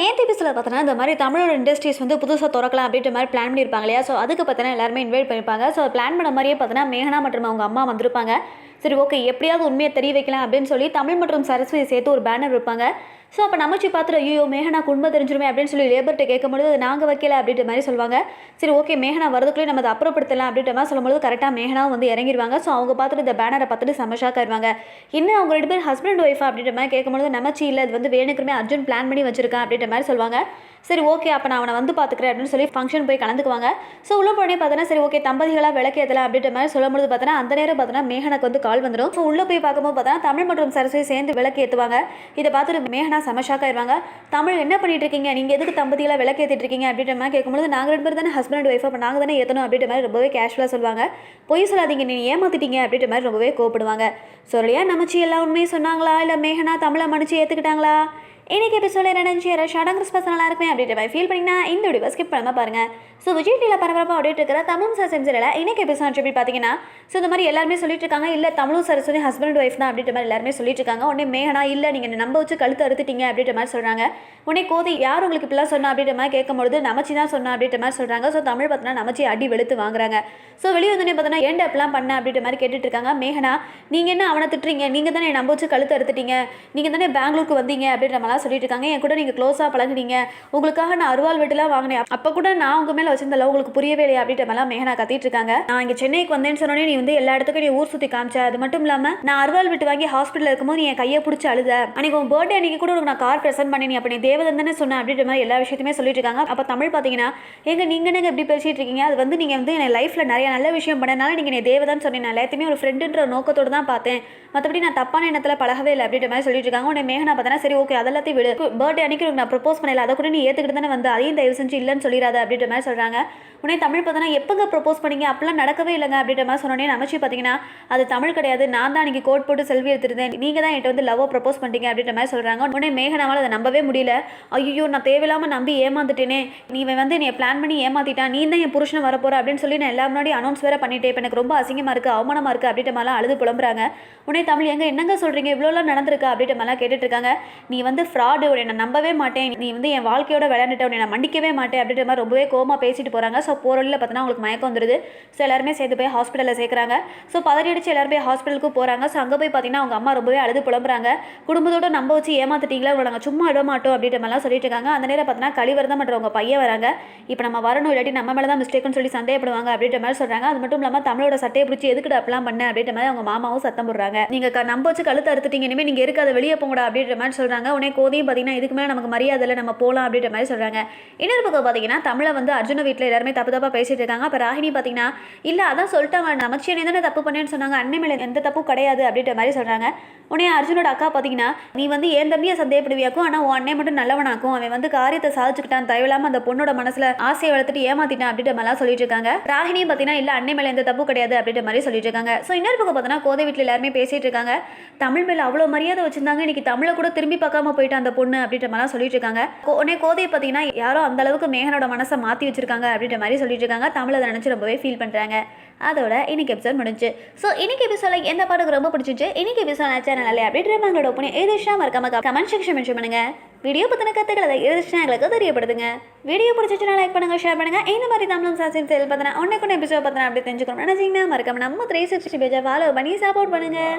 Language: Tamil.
நேற்று எபிசோட பார்த்தோன்னா இந்த மாதிரி தமிழோட இண்டஸ்ட்ரீஸ் வந்து புதுசாக திறக்கலாம் அப்படின்ற மாதிரி பிளான் பண்ணியிருப்பாங்க இல்லையா? ஸோ அதுக்கு பார்த்தோன்னா எல்லாருமே இன்வைட் பண்ணியிருப்பாங்க. ஸோ பிளான் பண்ண மாதிரியே பார்த்தோன்னா மேகனா மற்றும் அவங்க அம்மா வந்திருப்பாங்க. சரி ஓகே எப்படியாவது உண்மையை தெரிய வைக்கலாம் அப்படின்னு சொல்லி தமிழ் மற்றும் சரஸ்வதி சேர்த்து ஒரு பேனர் வைப்பாங்க. ஸோ அப்போ நமச்சு பார்த்துட்டு ஐயோ மேகனா உண்மை தெரிஞ்சிருமே அப்படின்னு சொல்லி லேபர்கிட்ட கேட்கும்போது அது நாங்கள் வைக்கல அப்படின்ற மாதிரி சொல்லுவாங்க. சரி ஓகே மேகனா வரதுக்குள்ளே நம்ம அதை அப்புறப்படுத்தலாம் அப்படின்ற மாதிரி சொல்லும்போது கரெக்டாக மேகனாவும் வந்து இறங்கிடுவாங்க ஸோ அவங்க பார்த்துட்டு இந்த பேனரை பார்த்துட்டு செமஷாக்காக இருவாங்க இன்னும் அவங்க ரெண்டு பேர் ஹஸ்பண்ட் ஒய்ஃபா அப்படின்ற மாதிரி கேட்கும்போது நமச்சி இல்லை அது வந்து வேணுக்குமே அர்ஜுன் பிளான் பண்ணி வச்சிருக்கான் அப்படின்ற மாதிரி சொல்லுவாங்க. சரி ஓகே அப்போ நான் அவனை வந்து பார்த்துக்கிறேன் அப்படின்னு சொல்லி ஃபங்க்ஷன் போய் கலந்துக்குவாங்க. ஸோ உள்ள போனே பார்த்தோன்னா சரி ஓகே தம்பதிகளாக விளக்கேற்றலாம் அப்படின்ற மாதிரி சொல்லும்போது பார்த்தோன்னா அந்த நேரம் பார்த்தோன்னா மேகனுக்கு வந்து கால் வந்துடும் ஸோ உள்ளே போய் பார்க்கும்போது பார்த்தா தமிழ் மற்றும் சரஸ்வதி சேர்ந்து விளக்கு ஏற்றுவாங்க இதை பார்த்துட்டு மேகனா செம ஆயிருவாங்க. தமிழ் என்ன பண்ணிட்டு இருக்கீங்க? நீங்கள் எதுக்கு தம்பதிகளாக விளக்கு ஏற்றிட்டு இருக்கீங்க? அப்படின்ற மாதிரி கேட்கும்போது நாங்கள் ரெண்டு பேர் தானே ஹஸ்பண்ட் அண்ட் ஒய்ஃப் அப்போ நாங்கள் தானே ஏற்றணும் அப்படின்ற மாதிரி ரொம்பவே கேஷுவலாக சொல்லுவாங்க. பொய் சொல்லாதீங்க நீ ஏமாத்திட்டீங்க அப்படின்ற மாதிரி ரொம்பவே கோவப்படுவாங்க. சொல்லியா நமச்சி எல்லா உண்மையும் சொன்னாங்களா? இல்லை மேகனா தமிழை மன்னிச்சு ஏற்றுக்கிட்டாங்களா இன்னைக்கு எபிசோட என்ன நினச்சி ஷார்ட் கிறிஸ்மஸ் நல்லா இருக்குமே அப்படின்ற மாதிரி ஃபீல் பண்ணிங்கன்னா இந்த வீடியோ ஸ்கிப் பண்ணாமல் பாருங்க. ஸோ விஜய் டிவியில் பரபரப்பாக ஓடிட்டு இருக்கிற தமிழ் சார் சென்சரில் இன்னைக்கு எபிசோட் எப்படி பார்த்தீங்கன்னா ஸோ இந்த மாதிரி எல்லாருமே சொல்லிட்டு இருக்காங்க. இல்லை தமிழும் சரஸ்வதி ஹஸ்பண்ட் ஒய்ஃப் தான் அப்படின்ற மாதிரி எல்லாருமே சொல்லிட்டு இருக்காங்க. உடனே மேகனா இல்லை நீங்கள் நம்ப வச்சு கழுத்து அறுத்துட்டீங்க அப்படின்ற மாதிரி சொல்கிறாங்க உடனே கோதை யார் உங்களுக்கு இப்படிலாம் சொன்னா அப்படின்ற மாதிரி கேட்கும்பொழுது நமச்சி தான் சொன்னா அப்படின்ற மாதிரி சொல்கிறாங்க ஸோ தமிழ் பார்த்தோன்னா நமச்சி அடி வெளுத்து வாங்குறாங்க. ஸோ வெளியே வந்தோடனே பார்த்தோன்னா ஏன் அப்படிலாம் பண்ண அப்படின்ற மாதிரி கேட்டுட்டு இருக்காங்க. மேகனா நீங்கள் என்ன அவனை திட்டுறீங்க? நீங்கள் தானே நம்ப வச்சு கழுத்து அறுத்துட்டீங்க. நீங்கள் தானே பெங்களூருக்கு வந்தீங்க அப்படின்ற மாதிரி மாதிரிலாம் சொல்லிட்டு இருக்காங்க என் கூட நீங்கள் க்ளோஸாக பழகுனீங்க. உங்களுக்காக நான் அருவாள் வீட்டுலாம் வாங்கினேன். அப்போ கூட நான் உங்க மேலே வச்சிருந்த லவ் உங்களுக்கு புரியவே இல்லையா? அப்படின்ற மாதிரிலாம் மேகனா கத்திட்டு இருக்காங்க நான் இங்கே சென்னைக்கு வந்தேன்னு சொன்னோடனே நீ வந்து எல்லா இடத்துக்கும் நீ ஊர் சுற்றி காமிச்ச. அது மட்டும் இல்லாமல் நான் அருவாள் வீட்டு வாங்கி ஹாஸ்பிட்டல் இருக்கும்போது நீ என் கையை பிடிச்சி அழுத. அன்னைக்கு உன் பர்த்டே அன்னைக்கு கூட உனக்கு நான் கார் ப்ரெசென்ட் பண்ணி அப்படி நீ தேவதன் தானே சொன்ன அப்படின்ற மாதிரி எல்லா விஷயத்தையுமே சொல்லிட்டு இருக்காங்க அப்போ தமிழ் பார்த்தீங்கன்னா எங்க நீங்கள் என்னங்க எப்படி பேசிட்டு இருக்கீங்க? அது வந்து நீங்கள் வந்து என் லைஃப்பில் நிறைய நல்ல விஷயம் பண்ணனால நீங்கள் நீ தேவதான் சொன்னீங்க. நான் எல்லாத்தையுமே ஒரு ஃப்ரெண்டுன்ற நோக்கத்தோடு தான் பார்த்தேன். மற்றபடி நான் தப்பான எண்ணத்தில் பழகவே இல்லை அப்படின்ற மாதிரி சொல்லிட்டு இருக்காங்க உன்னை மேகனா பார்த்தனா சரி ஓகே அதெல்லாத்தையும் விடு. பர்த்டே அன்னைக்கு உனக்கு நான் ப்ரப்போஸ் பண்ணல. அதை கூட நீ ஏற்றுக்கிட்டு தானே வந்து. அதையும் தயவு செஞ்சு இல்லைன்னு சொல்லிடாத அப்படின்ற மாதிரி சொல்கிறாங்க உடனே தமிழ் பார்த்தனா எப்போங்க ப்ரப்போஸ் பண்ணீங்க? அப்பெல்லாம் நடக்கவே இல்லைங்க அப்படின்ற மாதிரி சொன்னோடனே நமச்சு பார்த்தீங்கன்னா அது தமிழ் கிடையாது. நான் தான் அன்றைக்கி கோட் போட்டு செல்வி எடுத்துருந்தேன். நீங்கள் தான் என்கிட்ட வந்து லவ்வை ப்ரப்போஸ் பண்ணிட்டீங்க அப்படின்ற மாதிரி சொல்கிறாங்க உடனே மேகனாவால் அதை நம்பவே முடியல. ஐயோ நான் தேவையில்லாமல் நம்பி ஏமாந்துட்டேனே. நீ வந்து நீ பிளான் பண்ணி ஏமாத்திட்டான் நீ தான் என் புருஷன் வரப்போற அப்படின்னு சொல்லி நான் எல்லா முன்னாடி அனௌன்ஸ் வேறு பண்ணிட்டேன். இப்போ எனக்கு ரொம்ப அசிங்கமாக இருக்குது அவமானமாக இருக்குது அப்படின்ற மாதிரிலாம் அழுது புலம்புறாங்க. உடனே தமிழ் எங்கே என்னங்க சொல்கிறீங்க இவ்வளோலாம் நடந்திருக்கா? அப்படின்ற மாதிரிலாம் கேட்டுட்டு இருக்காங்க. நீ வந்து ஃப்ராடு உன்னை நான் நம்பவே மாட்டேன். நீ வந்து என் வாழ்க்கையோட விளையாண்டுட்ட உன்னை நான் மன்னிக்கவே மாட்டேன் அப்படின்ற மாதிரி ரொம்பவே கோமா பேசிட்டு போகிறாங்க ஸோ போகிற வழியில் பார்த்தீங்கன்னா உங்களுக்கு மயக்கம் வந்துடுது ஸோ எல்லாருமே சேர்த்து போய் ஹாஸ்பிட்டலில் சேர்க்குறாங்க. ஸோ பதறி அடிச்சு எல்லாரும் போய் ஹாஸ்பிட்டலுக்கு போகிறாங்க ஸோ அங்கே போய் பார்த்தீங்கன்னா அவங்க அம்மா ரொம்பவே அழுது புலம்புறாங்க. குடும்பத்தோட நம்ப வச்சு ஏமாத்திட்டீங்களா? உங்களை நாங்கள் சும்மா விட மாட்டோம் அப்படின்ற மாதிரிலாம் சொல்லிட்டு இருக்காங்க. அந்த நேரம் பார்த்தீங்கன்னா கழிவரதம் மற்றும் பையன் வராங்க. இப்போ நம்ம வரணும் இல்லாட்டி நம்ம மேலே தான் மிஸ்டேக்னு சொல்லி சந்தேகப்படுவாங்க அப்படின்ற மாதிரி சொல்கிறாங்க அது மட்டும் இல்லாமல் தமிழோட சட்டையை பிடிச்சி எதுக்கு அப்படிலாம் பண்ண அப்படின்ற மாதிரி அவங்க மாமாவும் சத்தம் போடுறாங்க. நீங்கள் க- நம்ப வச்சு கழுத்து அறுத்துட்டீங்க. இனிமேல் நீங்கள் இருக்காத வெளியே போங்கடா அப்படின்ற மாதிரி சொல்கிறாங்க உடனே கோதையும் பார்த்தீங்கன்னா இதுக்கு மேலே நமக்கு மரியாதையில் நம்ம போகலாம் அப்படின்ற மாதிரி சொல்கிறாங்க இன்னொரு பக்கம் பார்த்தீங்கன்னா தமிழை வந்து அர்ஜுன வீட்டில் எல்லாருமே தப்பு தப்பாக பேசிட்டு இருக்காங்க. அப்போ ராகினி பார்த்தீங்கன்னா இல்லை அதான் சொல்லிட்டாங்க நமச்சியனை தானே தப்பு பண்ணேன்னு சொன்னாங்க. அண்ணன் மேலே எந்த தப்பும் கிடையாது அப்படின்ற மாதிரி சொல்கிறாங்க உடனே அர்ஜுனோட அக்கா பார்த்தீங்கன்னா நீ வந்து என் தம்பியை சந்தேகப்படுவியாக்கும்? ஆனால் உன் அண்ணன் மட்டும் நல்லவனாக்கும். அவன் வந்து காரியத்தை சாதிச்சுக்கிட்டான். தயவில்லாமல் அந்த பொண்ணோட மனசில் ஆசையை வளர்த்துட்டு ஏமாத்திட்டான் அப்படின்ற மாதிரிலாம் சொல்லிட்டு இருக்காங்க. ராகினியும் பார்த்தீங்கன்னா இல்லை அண்ணன் மேலே எந்த தப்பு கிடையாது அப்படின்ற மாதிரி சொல்லிட்டு இருக்காங்க. ஸோ இன்னொரு பக்கம் பார்த்தீங்கன்னா கோதை வீட்டில் எல்லாருமே பேசிட்டு இருக்காங்க. தமிழ் மேலே அவ்வளோ மரியாதை வச்சிருந்தாங்க. இன்னைக்கு தமிழை கூட திரும்பி பார்க்காம போயிட்டு அந்த பொண்ணு அப்படின்ற மாதிரிலாம் சொல்லிட்டு இருக்காங்க கோ- உடனே கோதையை பார்த்தீங்கன்னா யாரோ அந்த அளவுக்கு மேகனோட மனசை மாற்றி வச்சிருக்காங்க அப்படின்ற மாதிரி சொல்லிட்டு இருக்காங்க தமிழை அதை நினச்சி ரொம்பவே ஃபீல் பண்ணுறாங்க அதோட இன்னைக்கு எபிசோட் முடிஞ்சு. ஸோ இன்னைக்கு எபிசோட எந்த பாட்டுக்கு ரொம்ப பிடிச்சிச்சு? இன்னைக்கு எபிசோட் சேனல் இல்லை அப்படின்ற உங்களோட ஒப்பனை எதிர்ஷா மறக்காம கமெண்ட் செக்ஷன் மென்ஷன் பண்ணுங்க. வீடியோ பற்றின கற்றுக்களை எதிர்ஷா எங்களுக்கு தெரியப்படுத்துங்க. வீடியோ பிடிச்சிச்சுனா லைக் பண்ணுங்க ஷேர் பண்ணுங்க. இந்த மாதிரி தமிழ் சாசின் செயல் பார்த்தனா ஒன்றைக்கு கொண்டு எபிசோட் பார்த்தனா அப்படி தெரிஞ்சுக்கணும் நினச்சிங்கன்னா மறக்காம நம்ம த்ரீ சிக்ஸ்டி பேஜை ஃபாலோ பண்ணி சப்போர்ட் பண்ணுங்க.